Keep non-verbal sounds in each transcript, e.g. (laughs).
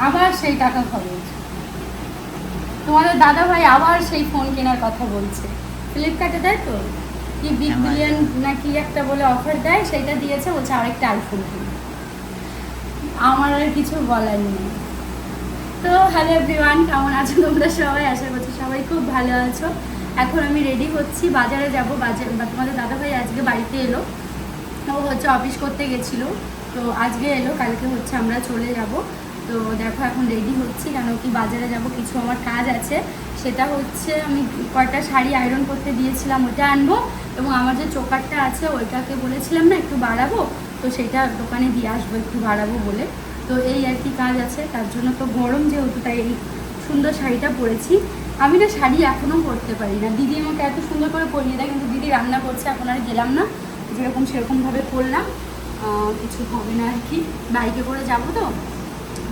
আবার সেই টাকা খরচ তোমাদের দাদা ভাই আবার সেই ফোন কেনার কথা বলছে। ফ্লিপকার্টে দেয় তো? কি বিগ বিলিয়ন নাকি একটা বলে অফার দেয় সেটা দিয়েছে বলছে আরেকটা আইফোন কিনে। আমার আর কিছু বলার নেই। তো হ্যালো এভরিওয়ান কেমন আছো তোমরা সবাই? আশা করছি সবাই খুব ভালো আছো। এখন আমি রেডি হচ্ছি বাজারে যাব। বাজার বা তোমাদের দাদাভাই আজকে বাড়িতে এলো। ও হচ্ছে অফিস করতে গেছিল। তো আজকে এলো কালকে হচ্ছে আমরা চলে যাব। তো দেখো এখন রেডি হচ্ছি, কেন কি বাজারে যাব, কিছু আমার কাজ আছে। সেটা হচ্ছে আমি কয়টা শাড়ি আয়রন করতে দিয়েছিলাম ওটা আনব এবং আমার যে চোকারটা আছে, ওইটাকে বলেছিলাম না, একটু বাড়াবো, তো সেটা দোকানে দিয়ে আসব, একটু বাড়াবো বলে। তো এই আর কি কাজ আছে, তার জন্য তো গরম যেহেতু, তাই এই সুন্দর শাড়িটা পরেছি। আমি না শাড়ি এখনও পরতে পারি না। দিদি আমাকে এত সুন্দর করে পরিয়ে দেয়, কিন্তু দিদি রান্না করছে, এখন আর গেলাম না। যেরকম সেরকমভাবে করলাম কিছু হবে না আর কি। বাইকে করে যাব তো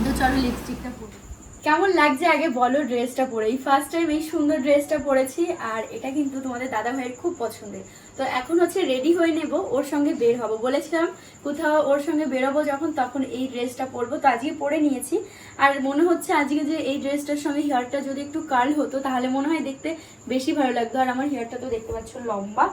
তো চলো লিপস্টিকটা পরি। কেমন লাগছে? আগে বলো ড্রেসটা পরে। এই ফার্স্ট টাইম এই সুন্দর ড্রেসটা পরেছি, আর এটা কিন্তু তোমাদের দাদা ভাইয়ের খুব পছন্দের। তো এখন হচ্ছে রেডি হয়ে নেব, ওর সঙ্গে বের হব। বলেছিলাম কোথাও ওর সঙ্গে বেরোবো যখন, তখন এই ড্রেসটা পরবো। তো আজকে পরে নিয়েছি। আর মনে হচ্ছে আজকে যে এই ড্রেসটার সঙ্গে হেয়ারটা যদি একটু কার্ল হতো, তাহলে মনে হয় দেখতে বেশি ভালো লাগতো। আর আমার হেয়ারটা তো দেখতে পাচ্ছ লম্বা।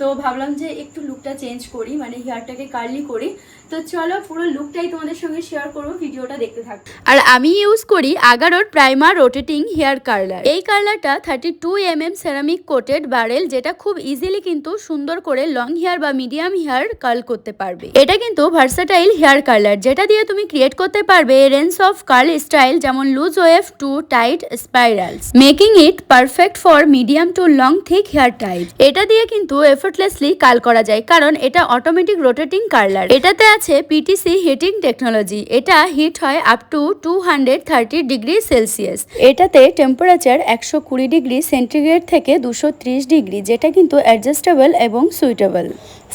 তো ভাবলাম যে একটু লুকটা চেঞ্জ করি মানে হেয়ারটাকে কার্লি করি। তো চলো পুরো লুকটাই তোমাদের সঙ্গে শেয়ার করব, ভিডিওটা দেখতে থাকো। আর আমি ইউজ করি আগারোর প্রাইমার রোটেটিং হেয়ার কার্লার এই কার্লারটা thirty two M M ceramic coated barrel যেটা খুব ইজিলি কিন্তু সুন্দর করে লং হেয়ার বা মিডিয়াম হেয়ার কার্ল করতে পারবে। এটা কিন্তু ভার্সাটাইল হেয়ার কার্লার যেটা দিয়ে তুমি ক্রিয়েট করতে পারবে রেঞ্জ অফ কার্ল স্টাইল যেমন loose wave to tight spirals making it perfect for medium to long thick hair type এটা দিয়ে কিন্তু এফোর্টলেসলি কার্ল করা যায়, কারণ এটা অটোমেটিক রোটেটিং কার্লার এটাতে আছে পিটিসি হিটিং টেকনোলজি এটা হিট হয় up to two hundred thirty degree Celsius এটাতে টেম্পারেচার একশো কুড়ি ডিগ্রি সেন্টিগ্রেড থেকে দুশো ত্রিশ ডিগ্রি যেটা কিন্তু অ্যাডজাস্টেবল এবং suitable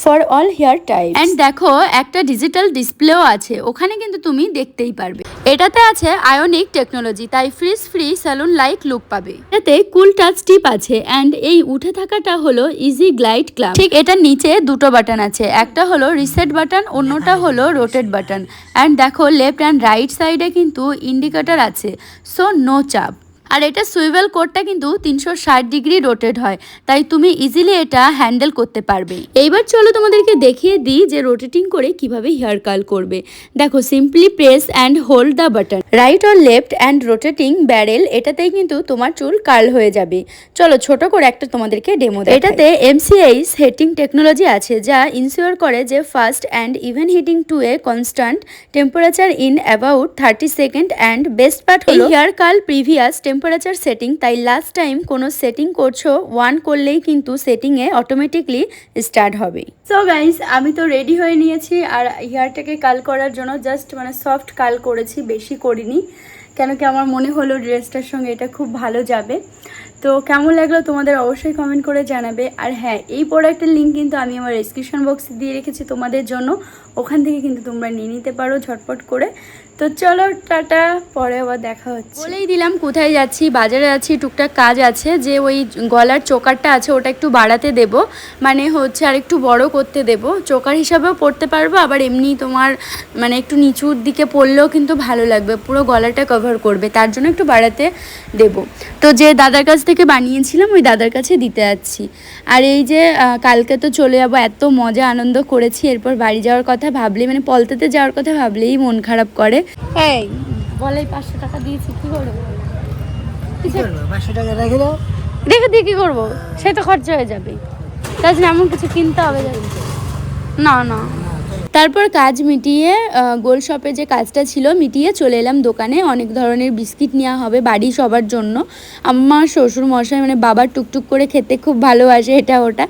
for all hair type and দেখো, একটা ডিজিটাল ডিসপ্লেও আছে। ওখানে কিন্তু তুমি দেখতেই পারবে। এটাতে আছে আয়নিক টেকনোলজি তাই frizz free salon like look পাবে। এতে কুল টাচ টিপ আছে এন্ড এই উঠে থাকাটা হলো ইজি গ্লাইড ক্লাব ঠিক এটার নিচে দুটো বাটন আছে একটা হলো রিসেট বাটন অন্যটা হলো রোটেট বাটন এন্ড দেখো লেফট অ্যান্ড রাইট সাইডে কিন্তু ইন্ডিকেটর আছে সো নো চাপ। আর এটা সুইভেল কোডটা কিন্তু তিনশো ষাট ডিগ্রি রোটেট হয় তাই তুমি ইজিলি এটা হ্যান্ডেল করতে পারবে। এইবার চলো তোমাদেরকে দেখিয়ে দিই যে রোটেটিং করে কীভাবে হেয়ার কার্ল করবে। দেখো simply press and hold the button right or left and rotating barrel এটাতেই কিন্তু তোমার চুল কার্ল হয়ে যাবে। চলো ছোট করে একটা তোমাদেরকে ডেমো এটাতে এমসিআইস হেটিং টেকনোলজি আছে যা ইনসিওর করে যে fast and even heating to a constant temperature in about thirty second and best part হলো hair curl previous temperature setting তাই লাস্ট টাইম কোনো সেটিং করছ ওয়ান করলেই কিন্তু সেটিংয়ে অটোমেটিকলি স্টার্ট হবে। সো গাইস আমি তো রেডি হয়ে নিয়েছি, আর হেয়ারটাকে কাল করার জন্য জাস্ট মানে সফট কাল করেছি, বেশি করিনি। কেন কি আমার মনে হলো ড্রেসটার সঙ্গে এটা খুব ভালো যাবে। তো কেমন লাগল তোমাদের অবশ্যই কমেন্ট করে জানাবে। আর হ্যাঁ এই প্রোডাক্টের লিঙ্ক কিন্তু আমি আমার ডিসক্রিপশন বক্সে দিয়ে রেখেছি তোমাদের জন্য। ওখান থেকে কিন্তু তোমরা নিয়ে নিতে পারো ঝটপট করে। তো চলো, টাটা, পরে আবার দেখা হচ্ছে। বলেই দিলাম কোথায় যাচ্ছি, বাজারে যাচ্ছি টুকটাক কাজ আছে। যে ওই গলার চোকারটা আছে ওটা একটু বাড়াতে দেব। মানে হচ্ছে আর একটু বড় করতে দেব। চোকার হিসাবেও পড়তে পারব, আবার এমনি তোমার মানে একটু নিচুর দিকে পড়লেও কিন্তু ভালো লাগবে। পুরো গলাটা কভার করবে, তার জন্য একটু বাড়াতে দেব। তো যে দাদার কাছ বানিয়েছিলাম ওই দাদার কাছে দিতে যাচ্ছি। আর এই যে কালকে তো চলে যাব এত মজা আনন্দ করেছি এরপর বাড়ি যাওয়ার কথা ভাবলেই মানে পলতাতে যাওয়ার কথা ভাবলেই মন খারাপ করে। এই বলে পাঁচশো টাকা দিয়েছি কি করব? পাঁচশো টাকা রেখে দাও। দেখে দিয়ে কি করব? সে তো খরচা হয়ে যাবে। জন্য এমন কিছু কিনতে হবে না না। তারপর কাজ মিটিয়ে গোল শপে যে কাজটা ছিল মিটিয়ে চলে এলাম দোকানে। অনেক ধরনের বিস্কিট নেওয়া হবে বাড়ি সবার জন্য। আমার শ্বশুর মশাই মানে বাবার টুকটুক করে খেতে খুব ভালোবাসে এটা ওটা।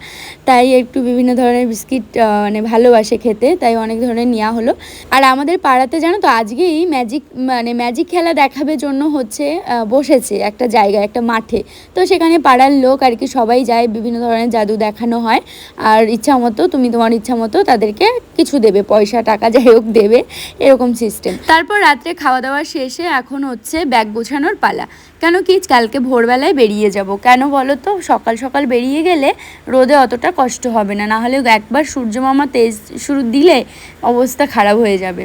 তাই একটু বিভিন্ন ধরনের বিস্কিট মানে ভালোবাসে খেতে, তাই অনেক ধরনের নেওয়া হলো। আর আমাদের পাড়াতে জানো তো, আজকেই ম্যাজিক মানে ম্যাজিক খেলা দেখাবে জন্য হচ্ছে বসেছে একটা জায়গায়, একটা মাঠে। তো সেখানে পাড়ার লোক আর কি সবাই যায়, বিভিন্ন ধরনের জাদু দেখানো হয়। আর ইচ্ছা মতো, তুমি তোমার ইচ্ছা মতো তাদেরকে কিছু দেবে। পয়সা, টাকা যাই হোক দেবে, এরকম সিস্টেম তারপর রাত্রে খাওয়া দাওয়া শেষে এখন হচ্ছে ব্যাগ গোছানোর পালা। কেন কি কালকে ভোরবেলায় বেরিয়ে যাব? কেন বলো তো? সকাল সকাল বেরিয়ে গেলে রোদে অতটা কষ্ট হবে না। নাহলে একবার সূর্যমামা তেজ শুরু দিলে অবস্থা খারাপ হয়ে যাবে।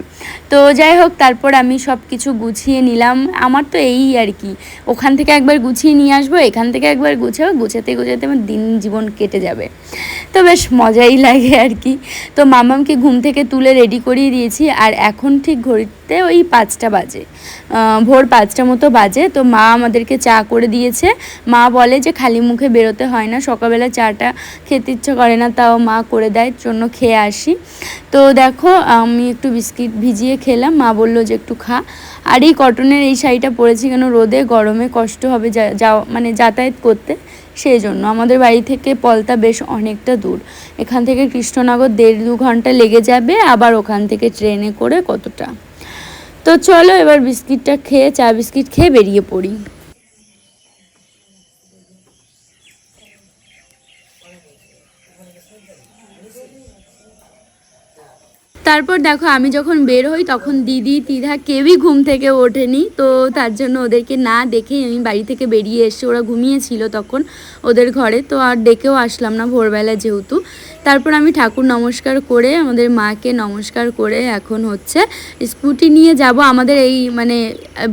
তো যাই হোক, তারপর আমি সব কিছু গুছিয়ে নিলাম। আমার তো এই আর কি। ওখান থেকে একবার গুছিয়ে নিয়ে আসব, এখান থেকে একবার গুছাবো, গুছাতে গুছাতে আমার দিন জীবন কেটে যাবে। তো বেশ মজাই লাগে আর কি। তো মামামকে ঘুম থেকে তুলে রেডি করিয়ে দিয়েছি। আর এখন ঠিক ঘড়িতে ওই পাঁচটা বাজে। ভোর পাঁচটা মতো বাজে। তো মা আমাদেরকে চা করে দিয়েছে। মা বলে যে, খালি মুখে বেরোতে হয় না, সকালবেলা চাটা খেতে ইচ্ছে করে না, তাও মা করে দেয়, জন্য খেয়ে আসি। তো দেখো, আমি একটু বিস্কিট ভিজিয়ে খেলাম, মা বলল যে, একটু খা। আর এই কটনের এই শাড়িটা পরেছি কেন? রোদে গরমে কষ্ট হবে যা- মানে যাতায়াত করতে, সেই জন্য। আমাদের বাড়ি থেকে পলতা বেশ অনেকটা দূর। এখান থেকে কৃষ্ণনগর দেড় দু ঘণ্টা লেগে যাবে, আবার ওখান থেকে ট্রেনে করে কতটা। তো চলো এবার বিস্কিটটা খেয়ে, চা বিস্কিট খেয়ে বেরিয়ে পড়ি। তারপর দেখো আমি যখন বের হই তখন দিদি, তিধা কেউই ঘুম থেকে ওঠেনি। তো তার জন্য ওদেরকে না দেখেই আমি বাড়ি থেকে বেরিয়ে এসে ওরা ঘুমিয়েছিল তখন ওদের ঘরে। তো আর ডেকেও আসলাম না ভোরবেলা যেহেতু। তারপর আমি ঠাকুর নমস্কার করে, আমাদের মাকে নমস্কার করে এখন হচ্ছে স্কুটি নিয়ে যাব। আমাদের এই মানে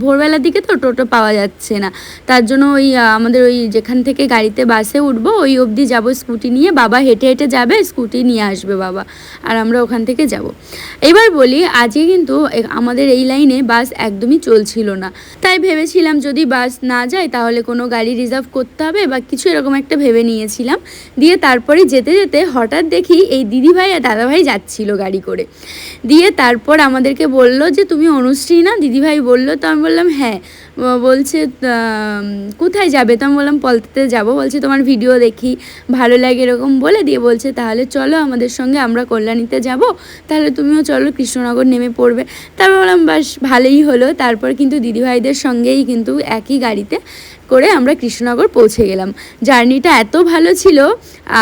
ভোরবেলার দিকে তো টোটো পাওয়া যাচ্ছে না। তার জন্য ওই আমাদের ওই যেখান থেকে গাড়িতে বাসে উঠবো, ওই অবধি যাব স্কুটি নিয়ে। বাবা হেঁটে হেঁটে যাবে, স্কুটি নিয়ে আসবে বাবা। আর আমরা ওখান থেকে যাব। এবার বলি, আজকে কিন্তু আমাদের এই লাইনে বাস একদমই চলছিল না। তাই ভেবেছিলাম যদি বাস না যায়, তাহলে কোনো গাড়ি রিজার্ভ করতে হবে বা কিছু এরকম একটা ভেবে নিয়েছিলাম। দিয়ে তারপরে যেতে যেতে হঠাৎ দেখি এই দিদিভাই আর দাদাভাই যাচ্ছিল গাড়ি করে। দিয়ে তারপর আমাদেরকে বলল যে, তুমি অনুশ্রী না? দিদিভাই বলল, তো আমি বললাম হ্যাঁ। বলছে কোথায় যাবে? তো আমি বললাম, পলতাতে যাব। বলছে, তোমার ভিডিও দেখি, ভালো লাগে এরকম বলে। দিয়ে বলছে, তাহলে চলো আমাদের সঙ্গে, আমরা কল্যাণীতে যাব। তাহলে তুমিও চলো, কৃষ্ণনগর নেমে পড়বে। তারপর বললাম, বাস, ভালোই হলো। তারপর কিন্তু দিদিভাইদের সঙ্গেই কিন্তু একই গাড়িতে করে আমরা কৃষ্ণনগর পৌঁছে গেলাম। জার্নিটা এত ভালো ছিল,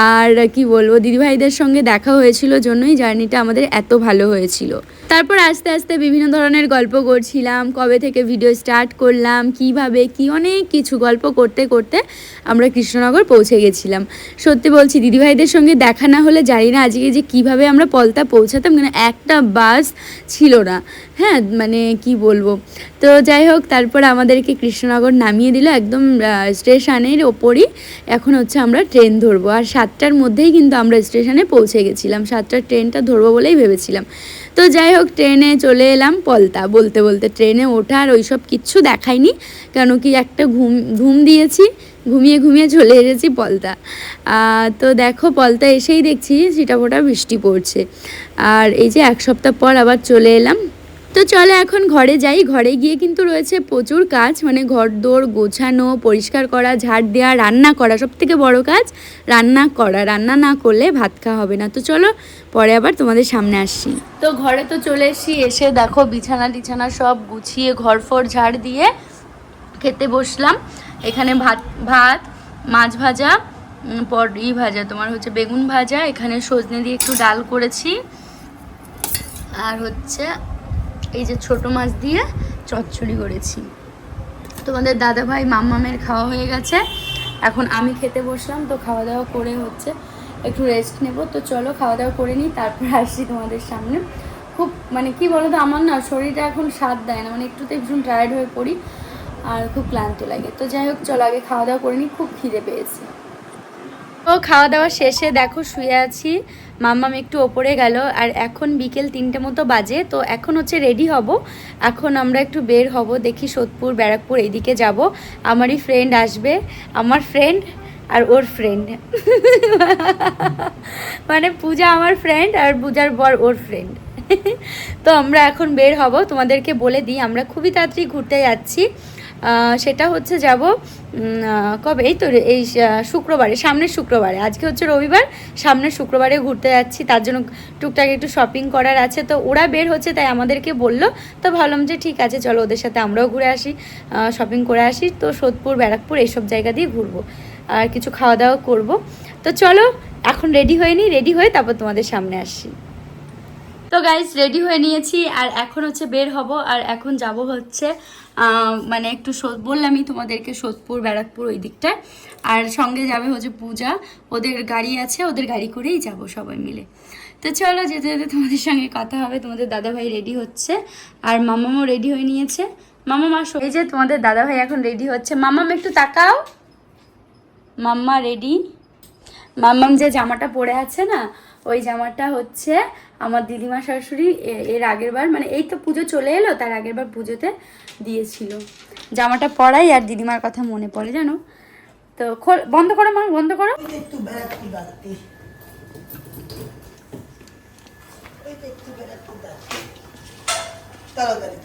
আর কি বলব, দিদিভাইদের সঙ্গে দেখা হয়েছিল জন্যই জার্নিটা আমাদের এত ভালো হয়েছিল। তারপর আস্তে আস্তে বিভিন্ন ধরনের গল্প করছিলাম, কবে থেকে ভিডিও স্টার্ট করলাম, কীভাবে, কি অনেক কিছু গল্প করতে করতে আমরা কৃষ্ণনগর পৌঁছে গেছিলাম। সত্যি বলছি, দিদিভাইদের সঙ্গে দেখা না হলে জানি না আজকে যে কীভাবে আমরা পলতা পৌঁছাতাম, কেন একটা বাস ছিল না। হ্যাঁ মানে কি বলব। তো যাই হোক, তারপর আমাদেরকে কৃষ্ণনগর নামিয়ে দিল একদম স্টেশনের ওপরই। এখন হচ্ছে আমরা ট্রেন ধরবো। আর সাতটার মধ্যেই কিন্তু আমরা স্টেশনে পৌঁছে গেছিলাম। সাতটার ট্রেনটা ধরবো বলেই ভেবেছিলাম। তো যাই হোক, ট্রেনে চলে এলাম পলতা। বলতে বলতে ট্রেনে ওঠার ওইসব কিচ্ছু দেখায়নি কেন কি একটা ঘুম ঘুম দিয়েছি, ঘুমিয়ে ঘুমিয়ে চলে এসেছি পলতা। তো দেখো, পলতা এসেই দেখছি, ছিটাফোটা বৃষ্টি পড়ছে। আর এই যে এক সপ্তাহ পর আবার চলে এলাম তো চলো এখন ঘরে যাই। ঘরে গিয়ে কিন্তু রয়েছে প্রচুর কাজ মানে ঘর দোর গোছানো, পরিষ্কার করা, ঝাড় দেওয়া, রান্না করা সব থেকে বড় কাজ রান্না করা। রান্না না করলে ভাত খাওয়া হবে না। তো চলো পরে আবার তোমাদের সামনে আসছি। তো ঘরে তো চলে এসেছি, এসে দেখো বিছানা টিছানা সব গুছিয়ে ঘর ফর ঝাড় দিয়ে খেতে বসলাম। এখানে ভাত ভাত, মাছ ভাজা পর ই ভাজা, তোমার হচ্ছে বেগুন ভাজা, এখানে সজনে দিয়ে একটু ডাল করেছি। আর হচ্ছে এই যে ছোট মাছ দিয়ে চচ্চড়ি করেছি। তোমাদের দাদা ভাই মাম্মামের খাওয়া হয়ে গেছে। এখন আমি খেতে বসলাম, তো খাওয়া দাওয়া করে হচ্ছে একটু রেস্ট নেব। তো চলো খাওয়া দাওয়া করে নিই, তারপর (laughs) আসছি তোমাদের সামনে। খুব মানে কি বলো তো আমার না শরীরটা এখন স্বাদ দেয় না মানে একটুতে ভীষণ টায়ার্ড হয়ে পড়ি আর খুব ক্লান্ত লাগে। তো যাই হোক, চলো আগে খাওয়া দাওয়া করে নিই, খুব খিদে পেয়েছে। তো খাওয়া দাওয়া শেষে দেখো শুয়ে আছি। মাম্মাম একটু ওপরে গেল, আর এখন বিকেল তিনটে মতো বাজে, তো এখন হচ্ছে রেডি হব। এখন আমরা একটু বের হব, দেখি সোদপুর, ব্যারাকপুর এইদিকে যাব। আমারই ফ্রেন্ড আসবে, আমার ফ্রেন্ড আর ওর ফ্রেন্ড (laughs) মানে পূজা আমার ফ্রেন্ড আর পূজার বর ওর ফ্রেন্ড (laughs) তো আমরা এখন বের হব, তোমাদেরকে বলে দিই, আমরা খুবই তাড়াতাড়ি ঘুরতে যাচ্ছি। সেটা হচ্ছে যাব কবে? এই তো এই শুক্রবারে, সামনের শুক্রবারে। আজকে হচ্ছে রবিবার, সামনের শুক্রবারে ঘুরতে যাচ্ছি, তার জন্য টুকটাক একটু শপিং করার আছে। তো ওরা বের হচ্ছে, তাই আমাদেরকে বলল, তো ভাবলাম যে ঠিক আছে, চলো ওদের সাথে আমরাও ঘুরে আসি শপিং করে আসি। তো সোদপুর, ব্যারাকপুর এইসব জায়গা দিয়ে ঘুরবো, আর কিছু খাওয়া দাওয়া করব। তো চলো, এখন রেডি হয়ে নিই রেডি হয়ে তারপর তোমাদের সামনে আসছি। তো গাইজ রেডি হয়ে নিয়েছি আর এখন হচ্ছে বের হব আর এখন যাব হচ্ছে মানে একটু বললামই তোমাদেরকে সোদপুর, ব্যারাকপুর ওই দিকটায়। আর সঙ্গে যাবে হচ্ছে পূজা, ওদের গাড়ি আছে, ওদের গাড়ি করেই যাব সবাই মিলে। তো চলো যেতে যেতে তোমাদের সঙ্গে কথা হবে, তোমাদের দাদাভাই রেডি হচ্ছে আর মামামও রেডি হয়ে নিয়েছে। মামা আসো এই যে তোমাদের দাদাভাই এখন রেডি হচ্ছে। মামাম, একটু তাকাও। মাম্মা রেডি মাম্মাম যে জামাটা পরে আছে না ওই জামাটা হচ্ছে আমার দিদিমা শাশুড়ি এর আগের বার মানে এই তো পুজো চলে এলো, তার আগের বার পুজোতে দিয়েছিল। জামাটা পরাই আর দিদিমার কথা মনে পড়ে, জানো? তো বন্ধ করো মা, বন্ধ করো। তাড়াতাড়ি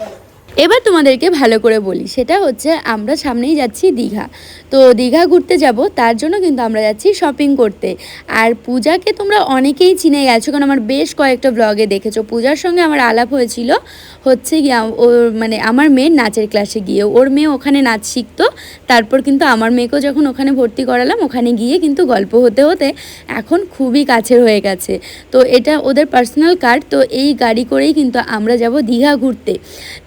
এবার তোমাদেরকে ভালো করে বলি, সেটা হচ্ছে আমরা সামনেই যাচ্ছি দীঘা। তো দীঘা ঘুরতে যাব, তার জন্য কিন্তু আমরা যাচ্ছি শপিং করতে। আর পূজাকে তোমরা অনেকেই চিনে গেছো, কারণ আমার বেশ কয়েকটা ব্লগে দেখেছ। পূজার সঙ্গে আমার আলাপ হয়েছিল, হচ্ছে গিয়ে ওর মানে আমার মেয়ের নাচের ক্লাসে গিয়ে। ওর মেয়ে ওখানে নাচ শিখতো, তারপর কিন্তু আমার মেয়েকেও যখন ওখানে ভর্তি করালাম, ওখানে গিয়ে কিন্তু গল্প হতে হতে এখন খুবই কাছের হয়ে গেছে। তো এটা ওদের পার্সোনাল কার তো এই গাড়ি করেই কিন্তু আমরা যাব দীঘা ঘুরতে।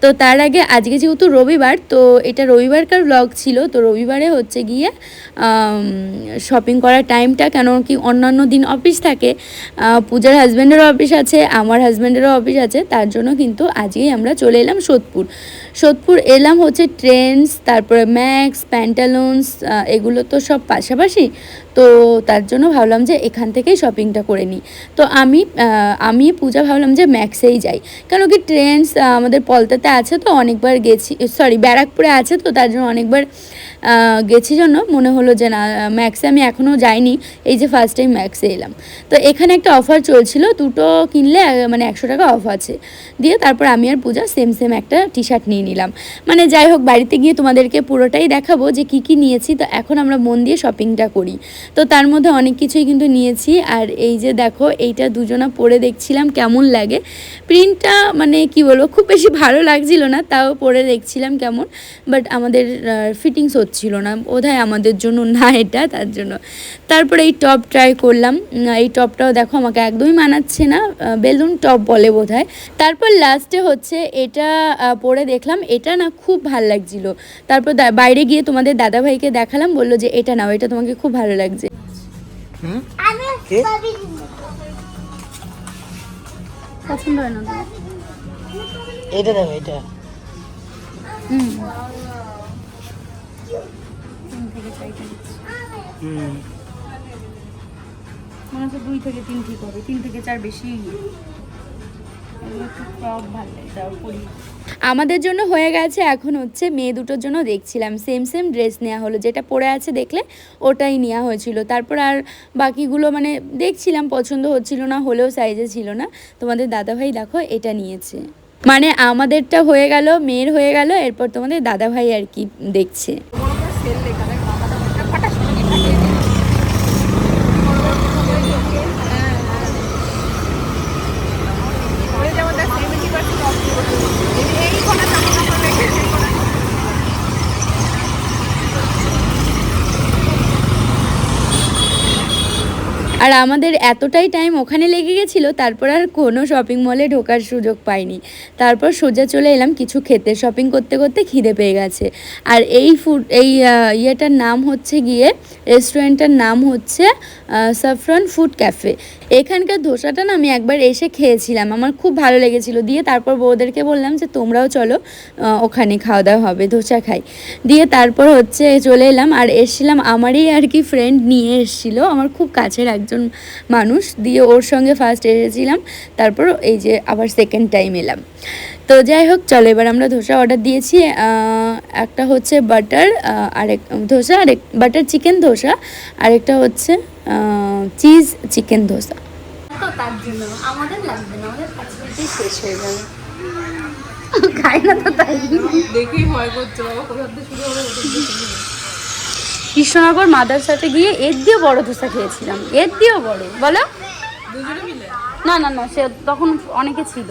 তো তার আগে আজকে যেহেতু রবিবার, তো এটা রবিবারকার ব্লগ ছিল, তো রবিবারে হচ্ছে গিয়ে শপিং করার টাইমটা কেন কি অন্যান্য দিন অফিস থাকে পূজার হাজব্যান্ডেরও অফিস আছে, আমার হাজব্যান্ডেরও অফিস আছে, তার জন্য কিন্তু আজকেই আমরা চলে এলাম সোদপুর। সোদপুর এলাম হচ্ছে ট্রেন্ডস তারপরে ম্যাক্স প্যান্টালুন্স এগুলো তো সব পাশাপাশি তো তার জন্য ভাবলাম যে এখান থেকেই শপিংটা করে নিই। তো আমি আমি পূজা ভাবলাম যে ম্যাক্সেই যাই। কেন কি ট্রেন্ডস আমাদের পলতাতে আছে তো অনেকবার গেছি সরি ব্যারাকপুরে আছে তো তার জন্য অনেকবার গেছি জন্য। মনে হলো যে না ম্যাক্সে আমি এখনও যাইনি। এই যে ফার্স্ট টাইম ম্যাক্সে এলাম। তো এখানে একটা অফার চলছিল। দুটো কিনলে মানে একশো টাকা অফ আছে। দিয়ে তারপর আমি আর পূজা সেম সেম একটা টি শার্ট নিয়ে নিলাম। মানে যাই হোক, বাড়িতে গিয়ে তোমাদেরকে পুরোটাই দেখাবো যে কি কি নিয়েছি। তো এখন আমরা মন দিয়ে শপিংটা করি। তো তার মধ্যে অনেক কিছুই কিন্তু নিয়েছি। আর এই যে দেখো, এইটা দুজনা পরে দেখছিলাম, কেমন লাগে। প্রিন্টটা মানে কি বলব, খুব বেশি ভালো লাগছিল না, তাও পরে দেখছিলাম কেমন। বাট আমাদের ফিটিংস হচ্ছিল না। বোধহয় আমাদের জন্য না এটা তার জন্য। তারপরে এই টপ ট্রাই করলাম। এই টপটাও দেখো আমাকে একদমই মানাচ্ছে না। বেলুন টপ বলে বোধহয়। তারপর লাস্টে হচ্ছে এটা পরে দেখলাম এটা না খুব ভালো লাগছিল। তারপর বাইরে গিয়ে তোমাদের দাদাভাইকে দেখালাম বলল যে এটা নাও এটা তোমাকে খুব ভালো লাগছে। পছন্দ হয় না। এটা দেখো এটা। হুম। হুম। মনে হচ্ছে দুই থেকে তিন ঠিক হবে। তিন থেকে চার বেশি পরি আমাদের জন্য হয়ে গেছে এখন হচ্ছে মেয়ে দুটোর জন্য দেখছিলাম। সেম সেম ড্রেস নেওয়া হলো। যেটা পরে আছে দেখলে ওটাই নেওয়া হয়েছিল। তারপর আর বাকিগুলো মানে দেখছিলাম পছন্দ হচ্ছিল না হলেও সাইজে ছিল না। তোমাদের দাদাভাই দেখো এটা নিয়েছে। মানে আমাদেরটা হয়ে গেল মেয়ের হয়ে গেল এরপর তোমাদের দাদাভাই আর কি দেখছে। আর আমাদের এতটাই টাইম ওখানে লেগে গেছিল, তারপর আর কোনো শপিং মলে ঢোকার সুযোগ পাইনি। তারপর সোজা চলে এলাম, কিছু খেতে শপিং করতে করতে খিদে পেয়ে গেছে। আর এই ফুড এই ইয়েটার নাম হচ্ছে গিয়ে রেস্টুরেন্টটার নাম হচ্ছে সাফরন ফুড ক্যাফে এখানকার ধোসাটা না আমি একবার এসে খেয়েছিলাম, আমার খুব ভালো লেগেছিল। দিয়ে তারপর বউদেরকে বললাম যে, তোমরাও চলো ওখানে খাওয়া দাওয়া হবে, ধোসা খাই। দিয়ে তারপর হচ্ছে চলে এলাম, আর এসছিলাম আমারই আর কি ফ্রেন্ড নিয়ে এসছিল, আমার খুব কাছের একজন মানুষ। দিয়ে ওর সঙ্গে ফার্স্ট এসেছিলাম, তারপর এই যে আবার সেকেন্ড টাইম এলাম। তো যাই হোক চলো এবার আমরা ধোসা অর্ডার দিয়েছি। একটা হচ্ছে বাটার আরেক ধোসা আরেক বাটার চিকেন ধোসা আরেকটা হচ্ছে চিজ চিকেন ধোসা। তো তার জন্য আমাদের লাগবে না আমাদের পাঁচ মিনিটেই শেষ হয়ে যাবে। খাই না তো তাই। দেখেই ভয় করছে বাবা কোথা থেকে শুরু হবে কোথা থেকে শুরু হবে। কৃষ্ণনগর মাদ্রাসাতে গিয়ে এর দিয়েও বড় ধোসা খেয়েছিলাম এর দিয়েও বড় বলো? না না না সে তখন অনেকে ছিল।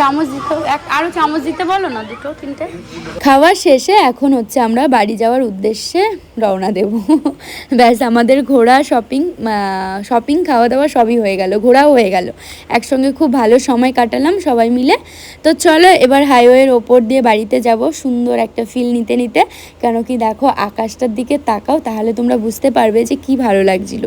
চামচ দিতে এক আরও চামচ দিতে বলো না, দুটো, তিনটে। খাওয়া শেষে এখন হচ্ছে আমরা বাড়ি যাওয়ার উদ্দেশ্যে রওনা দেব। ব্যাস, আমাদের ঘোরা শপিং শপিং খাওয়া দাওয়া সবই হয়ে গেল, ঘোরাও হয়ে গেল। একসঙ্গে খুব ভালো সময় কাটালাম সবাই মিলে। তো চলো, এবার হাইওয়ের ওপর দিয়ে বাড়িতে যাব, সুন্দর একটা ফিল নিতে নিতে। কেন কি দেখো, আকাশটার দিকে তাকাও, তাহলে তোমরা বুঝতে পারবে যে কি ভালো লাগছিল।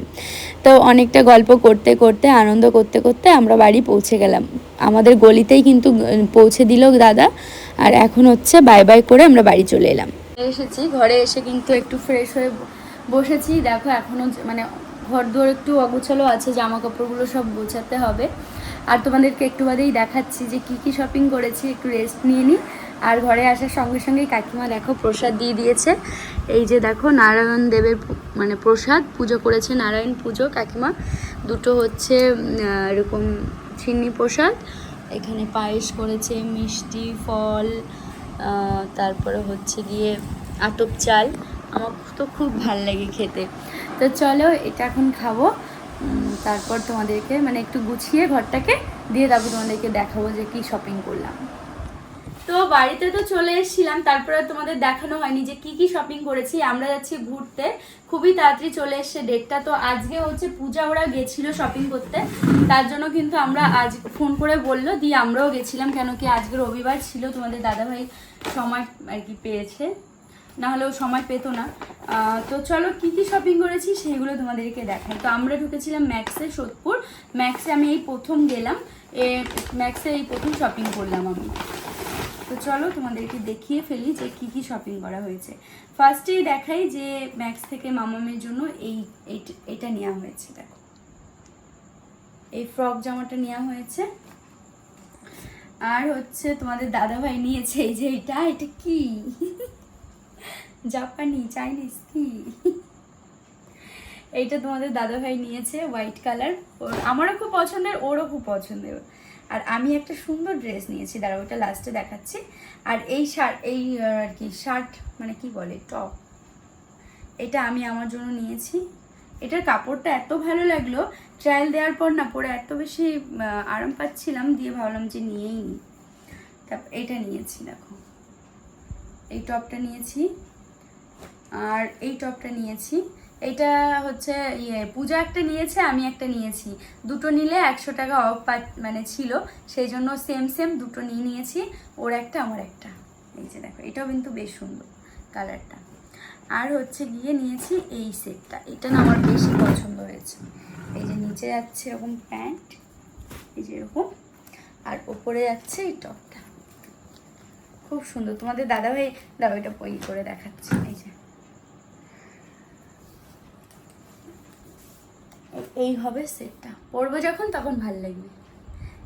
তো অনেকটা গল্প করতে করতে, আনন্দ করতে করতে আমরা বাড়ি পৌঁছে গেলাম। আমাদের গলিতেই কিন্তু উম, পৌঁছে দিল দাদা। আর এখন হচ্ছে বাই বাই করে আমরা বাড়ি চলে এলাম। এসেছি ঘরে এসে কিন্তু একটু ফ্রেশ হয়ে বসেছি। দেখো এখনও যে- মানে ঘর দুয়ার একটু অগোছালো আছে জামা কাপড়গুলো সব গোছাতে হবে। আর তোমাদেরকে একটু বাদেই দেখাচ্ছি যে কি কি শপিং করেছি একটু রেস্ট নিয়ে নিই আর ঘরে আসার সঙ্গে সঙ্গেই কাকিমা দেখো প্রসাদ দিয়ে দিয়েছে। এই যে দেখো নারায়ণ দেবের মানে প্রসাদ পুজো করেছে নারায়ণ পুজো। কাকিমা দুটো হচ্ছে এরকম চিন্নি প্রসাদ। এখানে পায়েস করেছে, মিষ্টি, ফল তারপরে হচ্ছে গিয়ে আটপ চাল। আমার তো খুব ভালো লাগে খেতে। তো চলো, এটা এখন খাব। তারপর তোমাদেরকে মানে একটু গুছিয়ে ঘরটাকে দিয়ে তারপর তোমাদেরকে দেখাবো যে কি শপিং করলাম। তো বাড়িতে তো চলে এসেছিলাম, তারপরে তোমাদের দেখানো হয়নি যে কি কি শপিং করেছি। আমরা যাচ্ছি ঘুরতে, খুবই তাড়াতাড়ি চলে এসছে ডেটটা তো আজকে হচ্ছে পূজা, ওরা গেছিল শপিং করতে, তার জন্য কিন্তু আমরা আজ ফোন করে বলল, দিয়ে আমরাও গেছিলাম, কেন কি আজকে রবিবার ছিল, তোমাদের দাদাভাই সময় আর কি পেয়েছে না হলেও সময় পেতো না। তো চলো কি কি শপিং করেছি, সেইগুলো তোমাদেরকে দেখাই। তো আমরা ঢুকেছিলাম ম্যাক্সে সোদপুর। ম্যাক্সে আমি এই প্রথম গেলাম, এ ম্যাক্সে এই প্রথম শপিং করলাম আমি। তো চলো তোমাদেরকে দেখিয়ে ফেলি যে কি কি শপিং করা হয়েছে। ফার্স্টেই দেখাই যে ম্যাক্স থেকে মামামের জন্য এই এটা নেওয়া হয়েছে, দেখো। এই ফ্রক জামাটা নেওয়া হয়েছে। আর হচ্ছে তোমাদের দাদাভাই নিয়েছে, এই যে এটা এটা কি? জাপানি চাইনিজ কি? এইটা তোমাদের দাদাভাই নিয়েছে হোয়াইট কালার ওর, আমারও খুব পছন্দের, ওরও খুব পছন্দের। আর আমি একটা সুন্দর ড্রেস নিয়েছি দাঁড়া ওইটা লাস্টে দেখাচ্ছি। আর এই শার্ট এই আর কি শার্ট মানে কি বলে টপ এটা আমি আমার জন্য নিয়েছি। এটার কাপড়টা এত ভালো লাগল ট্রায়াল দেওয়ার পর না পরে এত বেশি আরাম পাচ্ছিলাম, দিয়ে ভাবলাম যে নিয়েই নিই তারপর এটা নিয়েছি, দেখো। এই টপটা নিয়েছি। আর এই টপটা নিয়েছি। এটা হচ্ছে ইয়ে পূজা একটা নিয়েছে, আমি একটা নিয়েছি। দুটো নিলে একশো টাকা অফ পা মানে ছিল, সেই জন্য সেম সেম দুটো নিয়ে নিয়েছি, ওর একটা, আমার একটা। এই যে দেখো, এটাও কিন্তু বেশ সুন্দর কালারটা আর হচ্ছে গিয়ে নিয়েছি এই সেটটা এটা না আমার বেশি পছন্দ হয়েছে। এই যে নিচে যাচ্ছে এরকম প্যান্ট, এই যে এরকম, আর ওপরে যাচ্ছে এই টপটা। খুব সুন্দর। তোমাদের দাদা দাদাভাই দাদা এটা বই করে দেখাচ্ছে। এই হবে সেটটা। পরবো যখন, তখন ভালো লাগবে।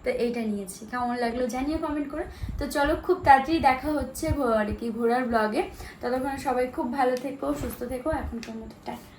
তো এইটা নিয়েছি। কেমন লাগল জানিয়ে কমেন্ট করে। তো চলো খুব তাড়াতাড়ি দেখা হচ্ছে আর কি ঘোরার ব্লগে ততক্ষণ সবাই খুব ভালো থেকো, সুস্থ থেকো। এখনকার মতো টাটা।